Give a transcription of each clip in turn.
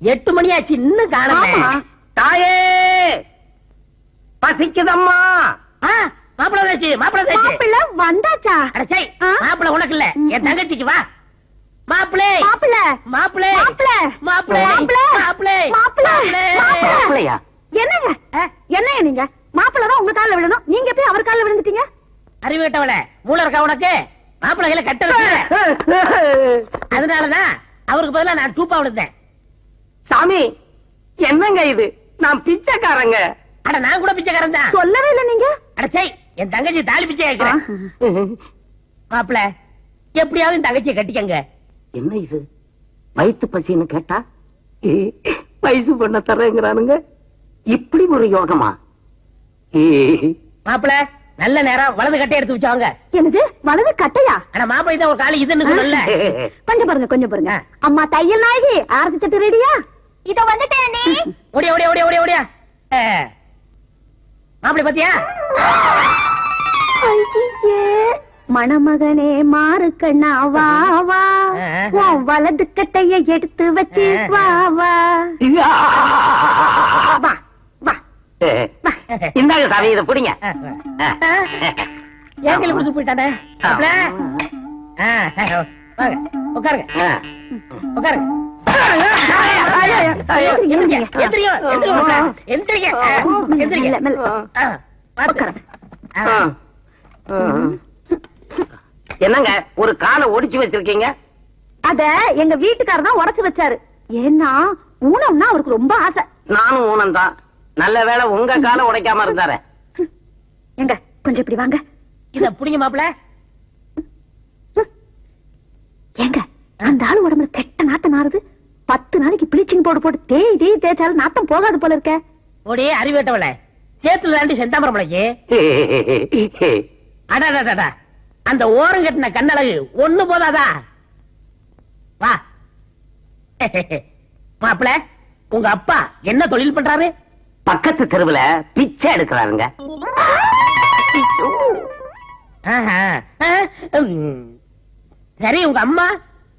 எட்டு மணி ஆச்சு இன்னும் காணல. ஆமா. தாயே! பசிக்குதம்மா. மாப்பிள தாச்சு மாப்பிள தாச்சு மாப்பிள்ள வந்தாச்சா? அடச்சை ஆ? மாப்பிள உனக்கு இல்ல. என். தங்கச்சிக்கு வா. மாப்பிளே மாப்பிள்ள. மாப்பிளே மாப்பிள மாப்பிளே மாப்பிள மாப்பிளே மாப்பிள மாப்பிளே. மாப்பிளையா என்னங்க? என்னங்க நீங்க? மாப்பிள்ள தான் உங்க கால்ல விழணும். நீங்க போய் அவர் கால்ல விழுந்துட்டீங்க? அறிவிட்டவள மூளை இருக்கா உனக்கு? மாப்பிள கையில கட்ட அதனாலதான் அவருக்கு பதிலா நான் டூப்பா விழுந்தேன். சாமி என்னங்க இது? நான் பிச்சைக்காரங்க. அட நான் கூட பிச்சைக்காரன் தான். சொல்லவே இல்ல நீங்க? அடச்சை என் தங்கச்சி தாலி பிச்சை கேட்கிறேன் மாப்பிள எப்படியாவது என் தங்கச்சியை கட்டிக்கங்க. என்ன இது? வயிற்று பசின்னு கேட்டா? வயசு பண்ண தரேங்கிறானுங்க. இப்படி ஒரு யோகமா? ஏ, மாப்பிள நல்ல நேரம் வலது கட்டை எடுத்து வச்சவங்க என்னது? வலது கட்டையா? ஆனா மாப்பிள இதான் ஒரு காலி இதுன்னு சொல்லல. கொஞ்சம் பாருங்க கொஞ்சம் பாருங்க. அம்மா தையல் நாயகி ஆரத்தி தட்டு ரெடியா? இத வந்துட்டேன் நீ ஓடியா ஓடியா ஓடியா ஓடியா ஓடியா. மாப்பிள பாத்தியா? மணமகனே மாறு கண்ணா வா வா. உன் வலது கட்டைய எடுத்து வச்சு வா. வா வா. வா. இந்தாங்க சாமி இதை பிடிங்க. ஏன் கையில பிடிச்சு போயிட்டானே? மாப்பிள? ஆ, வாங்க. உட்காருங்க. உட்காருங்க. என்னங்க ஒரு காலை ஒடிச்சு வச்சிருக்கீங்க? அத எங்க வீட்டுக்காரர் தான் உடைச்சு வச்சாரு. ஏன்னா ஊனம்னா அவருக்கு ரொம்ப ஆசை. நானும் ஊனம் தான் நல்ல வேளை உங்க காலை உடைக்காம இருந்தாரு. எங்க கொஞ்சம் இப்படி வாங்க. இத புடிங்க மாப்பிள ஏங்க அந்த ஆளு உடம்புல கெட்ட நாட்டம் நாறுது பத்து நாளைக்கு பிளீச்சிங் போடு போட்டு தேய் தேய் தேய்ச்சாலும் நாட்டம் போகாது போல இருக்க. ஓடி அறிவேட்டவள. சேத்துல தாண்டி செந்தாமரம் முளைக்கு அடாடாடா அந்த ஓரம் கட்டின கண்ணழகு ஒண்ணு போதாதா? வா. மாப்பிள உங்க அப்பா என்ன தொழில் பண்றாரு? பக்கத்து தெருவுல பிச்சை எடுக்கிறாருங்க. சரி உங்க அம்மா?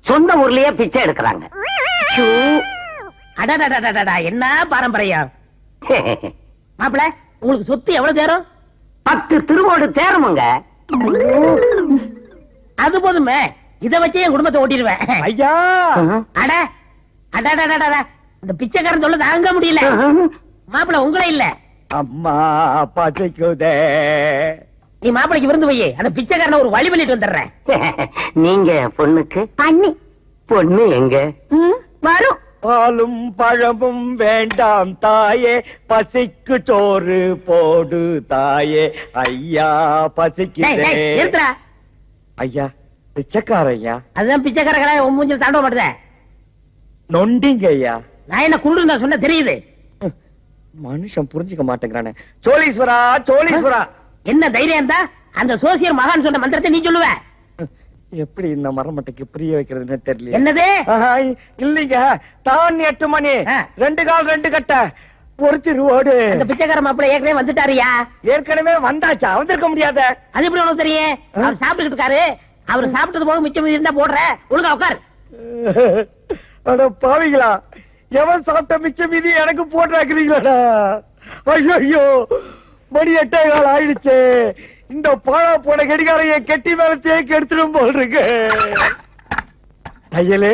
சொந்த ஊர்லயே பிச்சை எடுக்கிறாங்க. என்ன பாரம்பரியம்? மாப்பிள உங்களுக்கு சொத்து எவ்வளவு தேரும் பத்து திருவோடு தேரமுங்க. அது போதுமே இத வச்சே என் குடும்பத்தை ஓட்டிடுவேன். ஐயா. அட அடடடடடா இந்த பிச்சைக்காரன் சொல்ல தாங்க முடியல. மாப்பிள உங்களே இல்ல. அம்மா பசிக்குதே. நீ மாப்பிளைக்கு விருந்து வை அந்த பிச்சைக்காரனை ஒரு வழி பண்ணிட்டு வந்துடுறேன் நீங்க பொண்ணுக்கு? பண்ணி. பொண்ணு எங்க? வரும். பாலும் பழமும் வேண்டாம் தாயே பசிக்கு சோறு போடு தாயே. ஐயா பசிக்குதே. ஐயா பிச்சைக்கார ஐயா அதுதான் பிச்சைக்காரங்கள உன் மூஞ்சில் தாண்ட மாட்டுதே நொண்டிங்க ஐயா நான் என்ன குருடு நான் சொன்ன தெரியுது. மனுஷன் புரிஞ்சுக்க மாட்டேங்கிறானே. சோழீஸ்வரா சோழீஸ்வரா. என்ன தைரியம் இருந்தா? அந்த சோசியர் மகான் சொன்ன மந்திரத்தை நீ சொல்லுவ. எப்படி இந்த மரமட்டைக்கு புரிய வைக்கிறதுன்னு தெரியல என்னது? இல்லீங்க. தான் எட்டு மணி. ரெண்டு கால் ரெண்டு கட்ட. ஒரு திருவோடு அந்த பிச்சைக்கார மாப்பிள்ளை ஏற்கனவே வந்துட்டாருயா? ஏற்கனவே வந்தாச்சா? வந்திருக்க முடியாத. அது எப்படி உனக்கு தெரியும்? அவர் சாப்பிட்டுக்கிட்டு இருக்காரு. அவர் சாப்பிட்டது போக மிச்சம் இருந்தா போடுற. ஒழுங்கா உட்கார் பாவிங்களா எவன் சாப்பிட்ட மிச்ச மீதி எனக்கு போட்டாக்குறீங்களா ஐயோ ஐயோ மணி எட்டே கால் ஆயிடுச்சு. இந்த பாழா போன கடிகாரம் என் கெட்டி மேல தேக்கி எடுத்துடும் போல் இருக்கு. தையலே.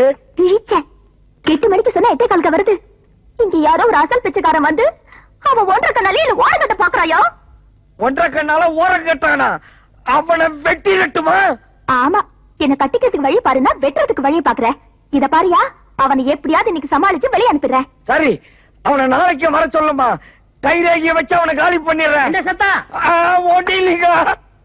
எட்டு மணிக்கு சொன்னா எட்டே காலுக்கு வருது. இங்க யாரோ ஒரு அசல் பிச்சைக்காரன் வந்து அவன் ஒன்றரை கண்ணாலே இல்ல ஓரங்கட்ட பாக்குறாயோ? ஒன்றரை கண்ணால ஓரம் கட்டானா அவனை வெட்டி நட்டுமா ஆமா. என்ன கட்டிக்கிறதுக்கு வழி பாருன்னா வெட்டுறதுக்கு வழி பாக்குற இத பாரியா? அவனை எப்படியாவது இன்னைக்கு சமாளிச்சு வெளியே அனுப்பிடுறேன். சரி அவனை நாளைக்கு வர சொல்லுமா கைரேகிய வச்சு அவனை காலி பண்ணிடுறேன். ஆ, ஒண்ணும் இல்லைங்க